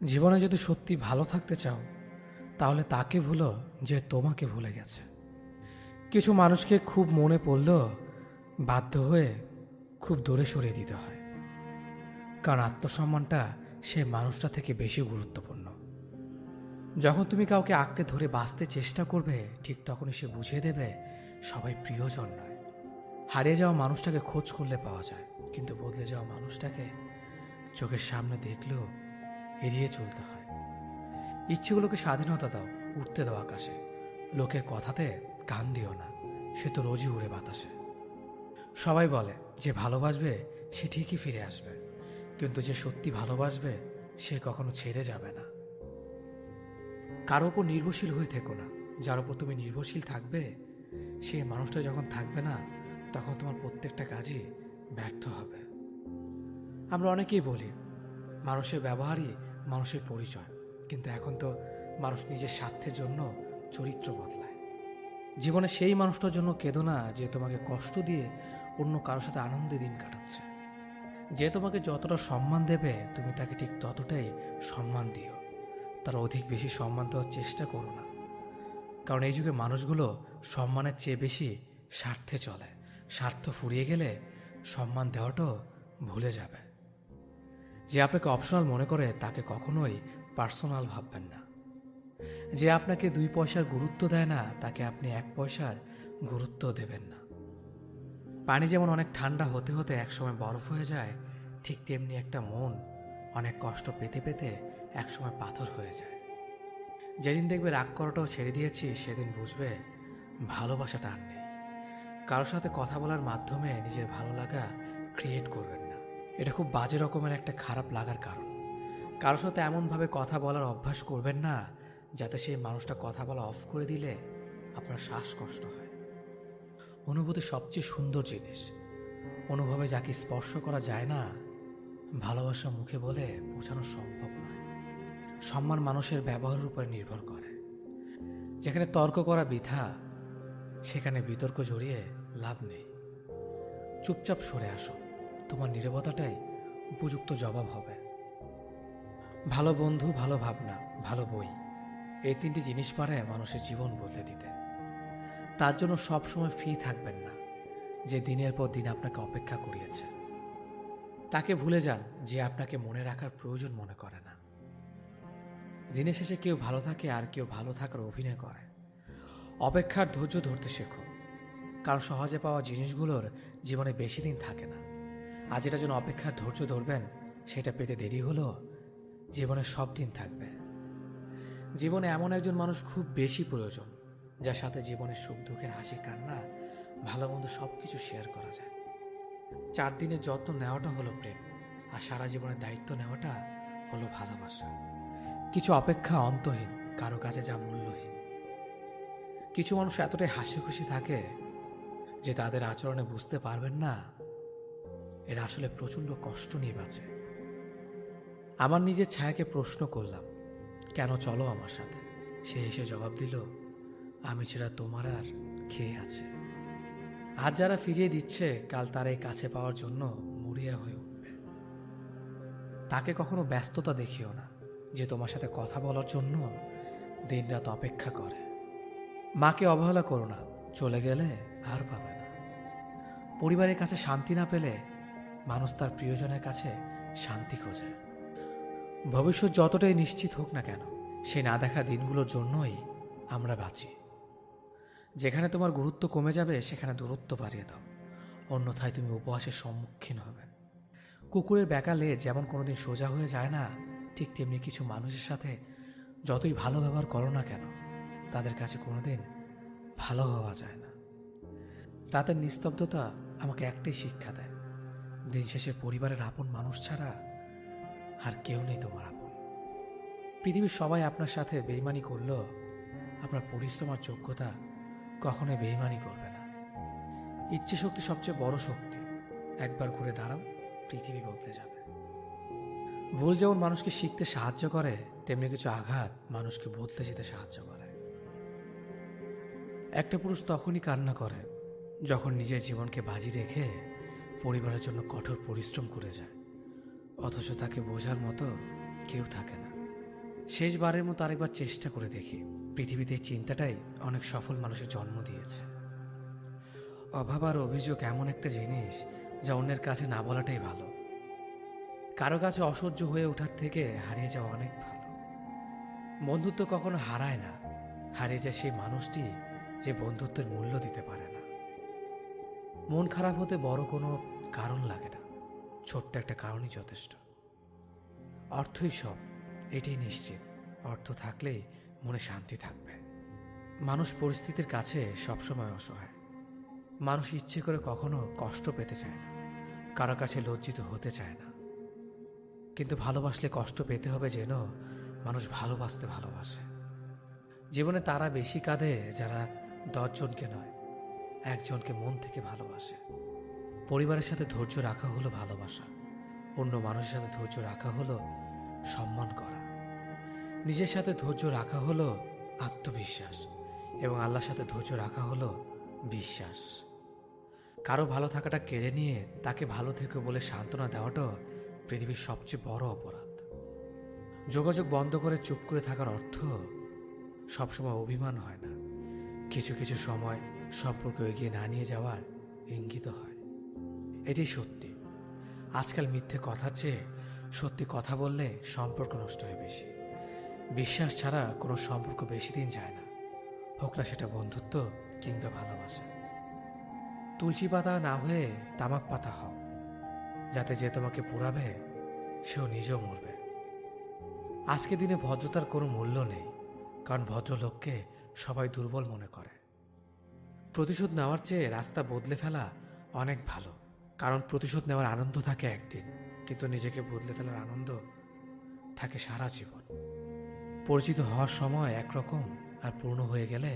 জীবনে যদি সত্যি ভালো থাকতে চাও, তাহলে তাকে ভুলো যে তোমাকে ভুলে গেছে। কিছু মানুষকে খুব মনে পড়লেও বাধ্য হয়ে খুব দূরে সরিয়ে দিতে হয়। কারণ আত্মসম্মানটা সে মানুষটা থেকে বেশি গুরুত্বপূর্ণ। যখন তুমি কাউকে আঁকড়ে ধরে বাঁচতে চেষ্টা করবে, ঠিক তখনই সে বুঝিয়ে দেবে সবাই প্রিয়জন নয়। হারিয়ে যাওয়া মানুষটাকে খোঁজ করলে পাওয়া যায়, কিন্তু বদলে যাওয়া মানুষটাকে চোখের সামনে দেখলেও এড়িয়ে চলতে হয়। ইচ্ছেগুলোকে স্বাধীনতা দাও, উঠতে দাও আকাশে। লোকের কথাতে কান দিও না, সে তো রোজই উড়ে বাতাসে। সবাই বলে, যে ভালোবাসবে, সে ঠিকই ফিরে আসবে। কিন্তু যে সত্যি ভালোবাসবে, সে কখনো ছেড়ে যাবে না। কারও ওপর নির্ভরশীল হয়ে থেকো না। যার ওপর তুমি নির্ভরশীল থাকবে, সে মানুষটা যখন থাকবে না, তখন তোমার প্রত্যেকটা কাজই ব্যর্থ হবে। আমরা অনেকেই বলি মানুষের ব্যবহারই মানুষের পরিচয়। কিন্তু এখন তো মানুষ নিজের স্বার্থের জন্য চরিত্র বদলায়। জীবনে সেই মানুষটার জন্য কেঁদো না যে তোমাকে কষ্ট দিয়ে অন্য কারোর সাথে আনন্দে দিন কাটাচ্ছে। যে তোমাকে যতটা সম্মান দেবে, তুমি তাকে ঠিক ততটাই সম্মান দিও। তার অধিক বেশি সম্মান দেওয়ার চেষ্টা করো না। কারণ এই যুগে মানুষগুলো সম্মানের চেয়ে বেশি স্বার্থে চলে। স্বার্থ ফুরিয়ে গেলে সম্মান দেওয়াটাও ভুলে যাবে। যে আপনাকে অপশনাল মনে করে, তাকে কখনোই পার্সোনাল ভাববেন না। যে আপনাকে দুই পয়সার গুরুত্ব দেয় না, তাকে আপনি এক পয়সার গুরুত্ব দেবেন না। পানি যেমন অনেক ঠান্ডা হতে হতে একসময় বরফ হয়ে যায়, ঠিক তেমনি একটা মন অনেক কষ্ট পেতে পেতে একসময় পাথর হয়ে যায়। যেদিন দেখবে রাগ করাটাও ছেড়ে দিয়েছি, সেদিন বুঝবে ভালোবাসাটা আর নেই। কারোর সাথে কথা বলার মাধ্যমে নিজের ভালো লাগা ক্রিয়েট করবেন এটা খুব বাজে রকমের একটা খারাপ লাগার কারণ। কারোর সাথে এমনভাবে কথা বলার অভ্যাস করবেন না, যাতে সেই মানুষটা কথা বলা অফ করে দিলে আপনার শ্বাসকষ্ট হয়। অনুভূতি সবচেয়ে সুন্দর জিনিস। অনুভবে যাকে স্পর্শ করা যায় না, ভালোবাসা মুখে বলে বোঝানো সম্ভব নয়। সম্মান মানুষের ব্যবহারের উপরে নির্ভর করে। যেখানে তর্ক করা বৃথা, সেখানে বিতর্ক জড়িয়ে লাভ নেই। চুপচাপ সরে আসো তোমার নীরবতাটাই উপযুক্ত জবাব হবে। ভালো বন্ধু, ভালো ভাবনা, ভালো বই, এই তিনটি জিনিস পারে মানুষের জীবন বদলে দিতে। তার জন্য সবসময় ফ্রি থাকবেন না, যে দিনের পর দিন আপনাকে অপেক্ষা করিয়েছে। তাকে ভুলে যান যে আপনাকে মনে রাখার প্রয়োজন মনে করে না। দিনের শেষে কেউ ভালো থাকে আর কেউ ভালো থাকার অভিনয় করে। অপেক্ষার ধৈর্য ধরতে শেখো, কারণ সহজে পাওয়া জিনিসগুলোর জীবনে বেশি দিন থাকে না। আজ যেটার জন্য অপেক্ষার ধৈর্য ধরবেন, সেটা পেতে দেরি হলেও জীবনে সব দিন থাকবে। জীবনে এমন একজন মানুষ খুব বেশি প্রয়োজন, যার সাথে জীবনের সুখ দুঃখের হাসি কান্না, ভালো মন্দ সব কিছু শেয়ার করা যায়। চার দিনের যত্ন নেওয়াটা হলো প্রেম, আর সারা জীবনের দায়িত্ব নেওয়াটা হলো ভালোবাসা। কিছু অপেক্ষা অন্তহীন, কারও কাছে যা মূল্যহীন। কিছু মানুষ এতটাই হাসি খুশি থাকে যে তাদের আচরণে বুঝতে পারবেন না এরা আসলে প্রচণ্ড কষ্ট নিয়ে বাঁচে। আমার নিজের ছায়াকে প্রশ্ন করলাম, কেন চলো আমার সাথে? সে এসে জবাব দিল, আমি ছাড়া তোমার আর খেয়ে আছে? আজ যারা ফিরিয়ে দিচ্ছে, কাল তার এই কাছে পাওয়ার জন্য মরিয়া হয়ে উঠবে। তাকে কখনো ব্যস্ততা দেখিও না, যে তোমার সাথে কথা বলার জন্য দিনরাত অপেক্ষা করে। মাকে অবহেলা করো না, চলে গেলে আর পাবে না। পরিবারের কাছে শান্তি না পেলে মানুষ তার প্রিয়জনের কাছে শান্তি খোঁজে। ভবিষ্যৎ যতটাই নিশ্চিত হোক না কেন সে না দেখা দিনগুলোর জন্যই আমরা বাঁচি। যেখানে তোমার গুরুত্ব কমে যাবে, সেখানে দূরত্ব বাড়িয়ে দাও। অন্যথায় তুমি উপহাসের সম্মুখীন হবে। কুকুরের ব্যাকালে যেমন কোনোদিন সোজা হয়ে যায় না, ঠিক তেমনি কিছু মানুষের সাথে যতই ভালো ব্যবহার করো না কেন, তাদের কাছে কোনোদিন ভালো হওয়া যায় না। রাতের নিস্তব্ধতা আমাকে একটাই শিক্ষা দেয়। দিন শেষে পরিবারের আপন মানুষ ছাড়া আর কেউ নেই তোমার আপন। পৃথিবীর সবাই আপনার সাথে বেইমানি করলেও আপনার পরিশ্রম আর যোগ্যতা কখনোই বেইমানি করবে না। ইচ্ছে শক্তি সবচেয়ে বড় শক্তি। একবার ঘুরে দাঁড়াও, পৃথিবী বদলে যাবে। ভুল যেমন মানুষকে শিখতে সাহায্য করে, তেমনি কিছু আঘাত মানুষকে বদলে যেতে সাহায্য করে। একটা পুরুষ তখনই কান্না করে যখন নিজের জীবনকে বাজি রেখে পরিবারের জন্য কঠোর পরিশ্রম করে যায়। অথচ তাকে বোঝার মতো কেউ থাকে না। শেষবারের মতো আরেকবার চেষ্টা করে দেখি, পৃথিবীতে এই চিন্তাটাই অনেক সফল মানুষের জন্ম দিয়েছে। অভাব আর অভিযোগ এমন একটা জিনিস যা অন্যের কাছে না বলাটাই ভালো। কারও কাছে অসহ্য হয়ে ওঠার থেকে হারিয়ে যাওয়া অনেক ভালো। বন্ধুত্ব কখনো হারায় না, হারিয়ে যায় সেই মানুষটি যে বন্ধুত্বের মূল্য দিতে পারে না। মন খারাপ হতে বড় কোনো কারণ লাগে না। ছোট্ট একটা কারণই যথেষ্ট। অর্থই সব, এটাই নিশ্চিত। অর্থ থাকলেই মনে শান্তি থাকবে। মানুষ পরিস্থিতির কাছে সবসময় অসহায়। মানুষ ইচ্ছে করে কখনো কষ্ট পেতে চায় না। কারও কাছে লজ্জিত হতে চায় না। কিন্তু ভালোবাসলে কষ্ট পেতে হবে যেন মানুষ ভালোবাসতে ভালোবাসে। জীবনে তারা বেশি কাঁদে যারা দশজনকে নয়। একজনকে মন থেকে ভালোবাসে। পরিবারের সাথে ধৈর্য রাখা হলো ভালোবাসা। অন্য মানুষের সাথে ধৈর্য রাখা হলো সম্মান করা। নিজের সাথে ধৈর্য রাখা হলো আত্মবিশ্বাস এবং আল্লাহর সাথে ধৈর্য রাখা হলো বিশ্বাস। কারও ভালো থাকাটা কেড়ে নিয়ে তাকে ভালো থেকে বলে সান্ত্বনা দেওয়াটা পৃথিবীর সবচেয়ে বড় অপরাধ। যোগাযোগ বন্ধ করে চুপ করে থাকার অর্থ সবসময় অভিমান হয় না। কিছু কিছু সময় সম্পর্ক এগিয়ে না নিয়ে যাওয়ার ইঙ্গিত হয়। এটি সত্যি। আজকাল মিথ্যে কথার চেয়ে সত্যি কথা বললে সম্পর্ক নষ্ট হয় বেশি। বিশ্বাস ছাড়া কোনো সম্পর্ক বেশি দিন যায় না। হোক না সেটা বন্ধুত্ব কিংবা ভালোবাসা। তুলসী পাতা না হয়ে তামাক পাতা হও, যাতে যে তোমাকে পোড়াবে, সেও নিজেও মরবে। আজকে দিনে ভদ্রতার কোনো মূল্য নেই, কারণ ভদ্রলোককে সবাই দুর্বল মনে করে। প্রতিশোধ নেওয়ার চেয়ে রাস্তা বদলে ফেলা অনেক ভালো। কারণ প্রতিশোধ নেওয়ার আনন্দ থাকে একদিন, কিন্তু নিজেকে বদলে ফেলার আনন্দ থাকে সারা জীবন। পরিচিত হওয়ার সময় একরকম আর পূর্ণ হয়ে গেলে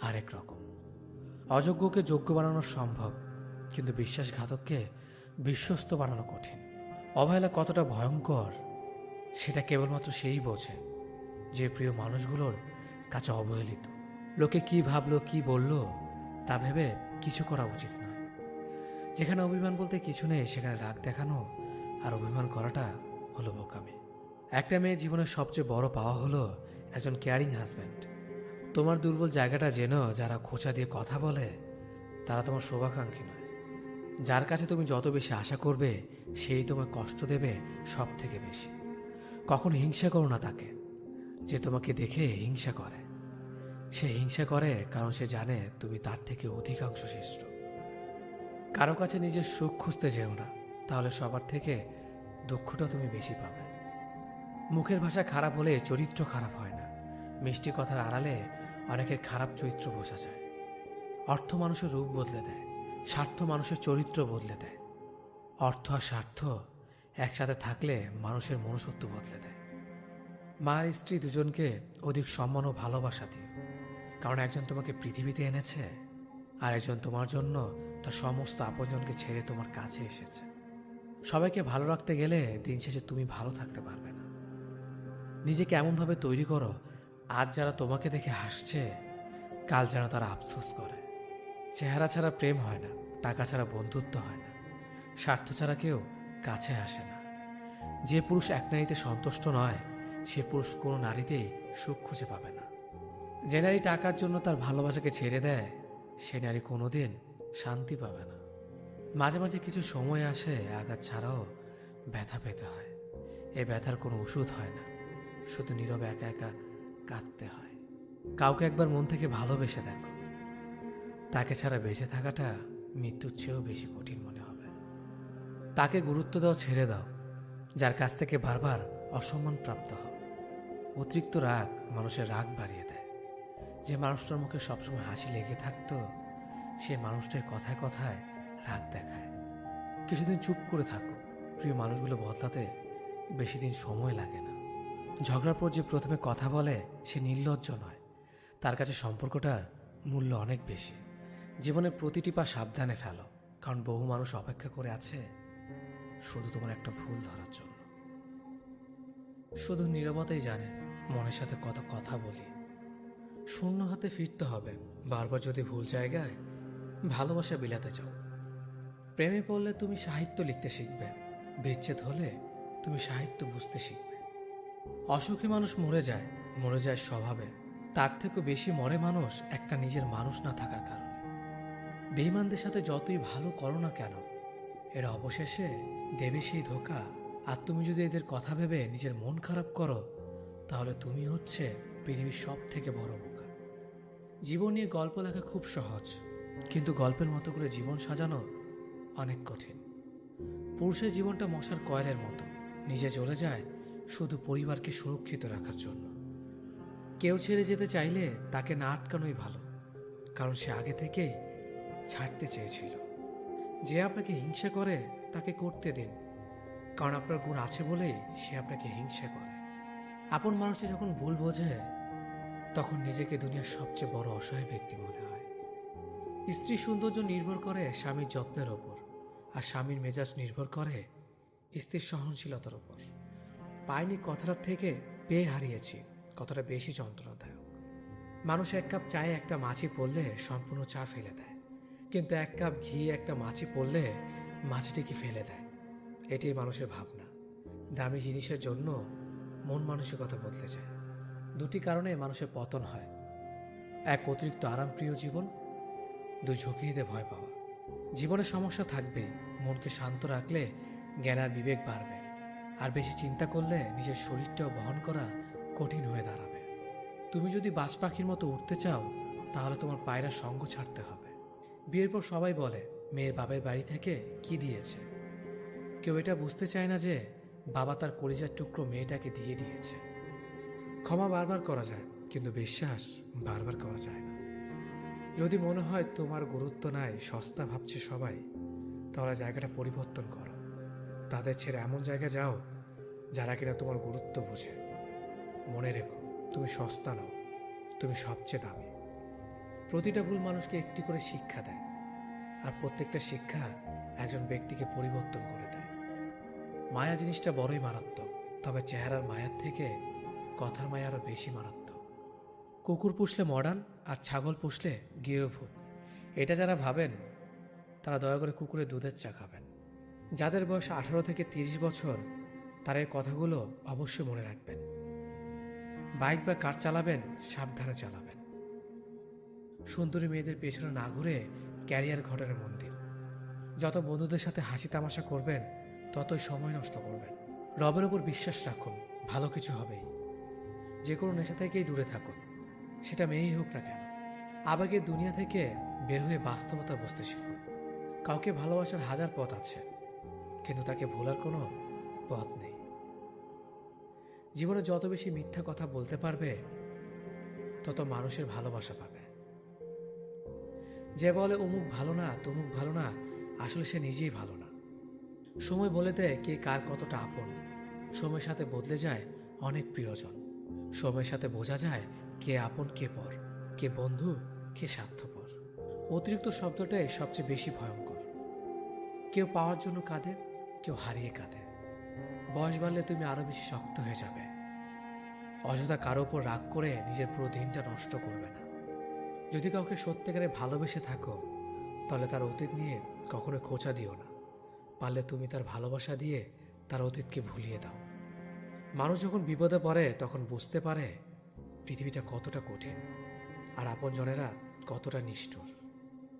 আরেক রকম। অযোগ্যকে যোগ্য বানানো সম্ভব, কিন্তু বিশ্বাসঘাতককে বিশ্বস্ত বানানো কঠিন। অবহেলা কতটা ভয়ঙ্কর, সেটা কেবলমাত্র সেই বোঝে যে প্রিয় মানুষগুলোর কাছে অবহেলিত। লোকে কি ভাবলো, কি বলল তা ভেবে কিছু করা উচিত নয়। যেখানে অভিমান বলতে কিছু নেই, সেখানে রাগ দেখানো আর অভিমান করাটা হলো বোকামি। একটা মেয়ের জীবনের সবচেয়ে বড় পাওয়া হলো একজন কেয়ারিং হাজব্যান্ড তোমার দুর্বল জায়গাটা যেন যারা খোঁচা দিয়ে কথা বলে, তারা তোমার শোভাকাঙ্ক্ষী নয়। যার কাছে তুমি যত বেশি আশা করবে, সেই তোমায় কষ্ট দেবে সব থেকে বেশি। কখনো হিংসা করো না তাকে, যে তোমাকে দেখে হিংসা করে। সে হিংসা করে কারণ সে জানে তুমি তার থেকে অধিকাংশ শ্রেষ্ঠ। কারও কাছে নিজের সুখ খুঁজতে যেও না, তাহলে সবার থেকে দুঃখটা তুমি বেশি পাবে। মুখের ভাষা খারাপ হলে চরিত্র খারাপ হয় না। মিষ্টি কথার আড়ালে অনেকের খারাপ চরিত্র বোঝা যায়। অর্থ মানুষের রূপ বদলে দেয়, স্বার্থ মানুষের চরিত্র বদলে দেয়। অর্থ আর স্বার্থ একসাথে থাকলে মানুষের মনুষ্যত্ব বদলে দেয়। মা আর স্ত্রী দুজনকে অধিক সম্মান ও ভালোবাসা দিও কারণ একজন তোমাকে পৃথিবীতে এনেছে, আর একজন তোমার জন্য তার সমস্ত আপনজনকে ছেড়ে তোমার কাছে এসেছে। সবাইকে ভালো রাখতে গেলে দিন শেষে তুমি ভালো থাকতে পারবে না। নিজেকে এমনভাবে তৈরি করো, আজ যারা তোমাকে দেখে হাসছে, কাল যেন তারা আফসোস করে। চেহারা ছাড়া প্রেম হয় না, টাকা ছাড়া বন্ধুত্ব হয় না, স্বার্থ ছাড়া কেউ কাছে আসে না। যে পুরুষ এক নারীতে সন্তুষ্ট নয়, সে পুরুষ কোনো নারীতেই সুখ খুঁজে পাবে না। যে নারী টাকার জন্য তার ভালোবাসাকে ছেড়ে দেয়, সে নারী কোনোদিন শান্তি পাবে না। মাঝে মাঝে কিছু সময় আসে, আঘাত ছাড়াও ব্যথা পেতে হয়। এ ব্যথার কোনো ওষুধ হয় না, শুধু নীরবে একা একা কাঁদতে হয়। কাউকে একবার মন থেকে ভালোবেসে দেখো। তাকে ছাড়া বেঁচে থাকাটা মৃত্যুর চেয়েও বেশি কঠিন মনে হবে। তাকে গুরুত্ব দাও, ছেড়ে দাও। যার কাছ থেকে বারবার অসম্মান প্রাপ্ত হও। অতিরিক্ত রাগ মানুষের রাগ বাড়িয়ে দেয়। যে মানুষটার মুখে সবসময় হাসি লেগে থাকতো, সে মানুষটার কথায় কথায় রাগ দেখায়। কিছুদিন চুপ করে থাকো, প্রিয় মানুষগুলো বদলাতে বেশি দিন সময় লাগে না। ঝগড়ার পর যে প্রথমে কথা বলে, সে নির্লজ্জ নয়। তার কাছে সম্পর্কটার মূল্য অনেক বেশি। জীবনের প্রতিটি পা সাবধানে ফেলো, কারণ বহু মানুষ অপেক্ষা করে আছে শুধু তোমার একটা ভুল ধরার জন্য। শুধু নীরবতাই জানে মনের সাথে কত কথা বলি। শূন্য হাতে ফিরতে হবে। বারবার যদি ভুল জায়গায় ভালোবাসা বিলাতে চাও। প্রেমে পড়লে তুমি সাহিত্য লিখতে শিখবে। বিচ্ছেদ হলে তুমি সাহিত্য বুঝতে শিখবে। অসুখী মানুষ মরে যায় মরে যায় স্বভাবে। তার থেকেও বেশি মরে মানুষ একটা নিজের মানুষ না থাকার কারণে। বেইমানদের সাথে যতই ভালো করো না কেন, এরা অবশেষে দেবে সেই ধোকা। আর তুমি যদি এদের কথা ভেবে নিজের মন খারাপ করো, তাহলে তুমি হচ্ছে পৃথিবীর সব থেকে বড় বোকা। জীবন নিয়ে গল্প লেখা খুব সহজ, কিন্তু গল্পের মতো করে জীবন সাজানো অনেক কঠিন। পুরুষের জীবনটা মশার কয়েলের মতো, নিজে চলে যায় শুধু পরিবারকে সুরক্ষিত রাখার জন্য। কেউ ছেড়ে যেতে চাইলে তাকে না আটকানোই ভালো, কারণ সে আগে থেকেই ছাড়তে চেয়েছিল। যে আপনাকে হিংসা করে, তাকে করতে দিন, কারণ আপনার গুণ আছে বলেই সে আপনাকে হিংসা করে। আপন মানুষটি যখন ভুল বোঝে তখন নিজেকে দুনিয়ার সবচেয়ে বড় অসহায় ব্যক্তি মনে হয়। স্ত্রী সৌন্দর্য নির্ভর করে স্বামীর যত্নের ওপর, আর স্বামীর মেজাজ নির্ভর করে স্ত্রীর সহনশীলতার ওপর। পাইনি কথাটার থেকে পেয়ে হারিয়েছি, কতটা বেশি যন্ত্রণাদায়ক। মানুষ এক কাপ চায়ে একটা মাছি পড়লে সম্পূর্ণ চা ফেলে দেয়, কিন্তু এক কাপ ঘি একটা মাছি পড়লে মাছিটিকে ফেলে দেয়? এটাই মানুষের ভাবনা। দামি জিনিসের জন্য মন মানসিকতা বদলে যায়। দুটি কারণে মানুষের পতন হয়। এক, অতিরিক্ত আরামপ্রিয় জীবন। দুই ঝুঁকি নিতে ভয় পাওয়া। জীবনে সমস্যা থাকবে, মনকে শান্ত রাখলে জ্ঞান আর বিবেক বাড়বে। আর বেশি চিন্তা করলে নিজের শরীরটাও বহন করা কঠিন হয়ে দাঁড়াবে। তুমি যদি বাজ পাখির মতো উঠতে চাও, তাহলে তোমার পায়রা সঙ্গ ছাড়তে হবে। বিয়ের পর সবাই বলে, মেয়ের বাবার বাড়ি থেকে কি দিয়েছে? কেউ এটা বুঝতে চায় না যে, বাবা তার কলিজার টুকরো মেয়েটাকে দিয়ে দিয়েছে। ক্ষমা বারবার করা যায়, কিন্তু বিশ্বাস বারবার করা যায় না। যদি মনে হয় তোমার গুরুত্ব নাই, সস্তা ভাবছে সবাই, তাহলে জায়গাটা পরিবর্তন করো। তাদের ছেড়ে এমন জায়গায় যাও, যারা কিনা তোমার গুরুত্ব বোঝে। মনে রেখো, তুমি সস্তা নও, তুমি সবচেয়ে দামি। প্রতিটা ভুল মানুষকে একটি করে শিক্ষা দেয়, আর প্রত্যেকটা শিক্ষা একজন ব্যক্তিকে পরিবর্তন করে দেয়। মায়া জিনিসটা বড়ই মারাত্মক, তবে চেহারার মায়ার থেকে কথার মায়া আরও বেশি মারাত্মক। কুকুর পুষলে মডার্ন আর ছাগল পুষলে গৃহভূত। এটা যারা ভাবেন, তারা দয়া করে কুকুরের দুধের চা খাবেন। যাদের বয়স আঠারো থেকে তিরিশ বছর, তারা এই কথাগুলো অবশ্যই মনে রাখবেন। বাইক বা কার চালাবেন, সাবধানে চালাবেন। সুন্দরী মেয়েদের পেছনে না ঘুরে ক্যারিয়ার ঘটনের মন্দির। যত বন্ধুদের সাথে হাসি তামাশা করবেন, ততই সময় নষ্ট করবেন। রবের ওপর বিশ্বাস রাখুন, ভালো কিছু হবেই। যে কোনো নেশা থেকেই দূরে থাকুন। সেটা মেয়েই হোক না কেন, আবেগের দুনিয়া থেকে বের হয়ে বাস্তবতা বুঝতে শিখুন। কাউকে ভালোবাসার হাজার পথ আছে, কিন্তু তাকে ভোলার কোনো পথ নেই। জীবনে যত বেশি মিথ্যা কথা বলতে পারবে, তত মানুষের ভালোবাসা পাবে। যে বলে অমুক ভালো না, তমুক ভালো না, আসলে সে নিজেই ভালো না। সময় বলে দেয় কে কার কতটা আপন, সময়ের সাথে বদলে যায় অনেক প্রিয়জন। সময়ের সাথে বোঝা যায় কে আপন, কে পর, কে বন্ধু, কে স্বার্থপর। অতিরিক্ত শব্দটাই সবচেয়ে বেশি ভয়ঙ্কর। কেউ পাওয়ার জন্য কাঁদে, কেউ হারিয়ে কাঁদে। বয়স বাড়লে তুমি আরও বেশি শক্ত হয়ে যাবে। অযথা কারও ওপর রাগ করে নিজের পুরো দিনটা নষ্ট করবে না। যদি কাউকে সত্যিকারে ভালোবেসে থাকো, তাহলে তার অতীত নিয়ে কখনো খোঁচা দিও না। পারলে তুমি তার ভালোবাসা দিয়ে তার অতীতকে ভুলিয়ে দাও। মানুষ যখন বিপদে পড়ে, তখন বুঝতে পারে পৃথিবীটা কতটা কঠিন আর আপনজনেরা কতটা নিষ্ঠুর।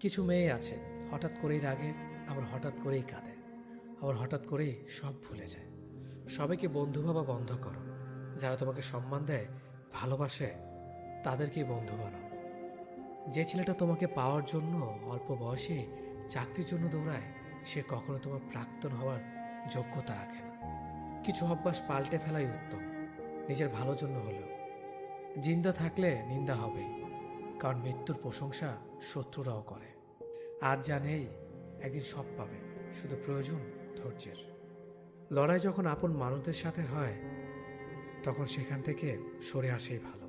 কিছু মেয়ে আছে, হঠাৎ করেই রাগে, আবার হঠাৎ করেই কাঁদে, আবার হঠাৎ করেই সব ভুলে যায়। সবাইকে বন্ধু ভাবা বন্ধ করো। যারা তোমাকে সম্মান দেয়, ভালোবাসে, তাদেরকেই বন্ধু বানাও। যে ছেলেটা তোমাকে পাওয়ার জন্য অল্প বয়সে চাকরির জন্য দৌড়ায়, সে কখনো তোমার প্রাক্তন হওয়ার যোগ্যতা রাখে না। কিছু অভ্যাস পাল্টে ফেলাই উত্তম। নিজের ভালোর জন্য হলেও। জিন্দা থাকলে নিন্দা হবে কারণ মৃত্যুর প্রশংসা শত্রুরাও করে। আজ যা নেই, একদিন সব পাবে, শুধু প্রয়োজন ধৈর্যের। লড়াই যখন আপন মানুষদের সাথে হয়, তখন সেখান থেকে সরে আসেই ভালো।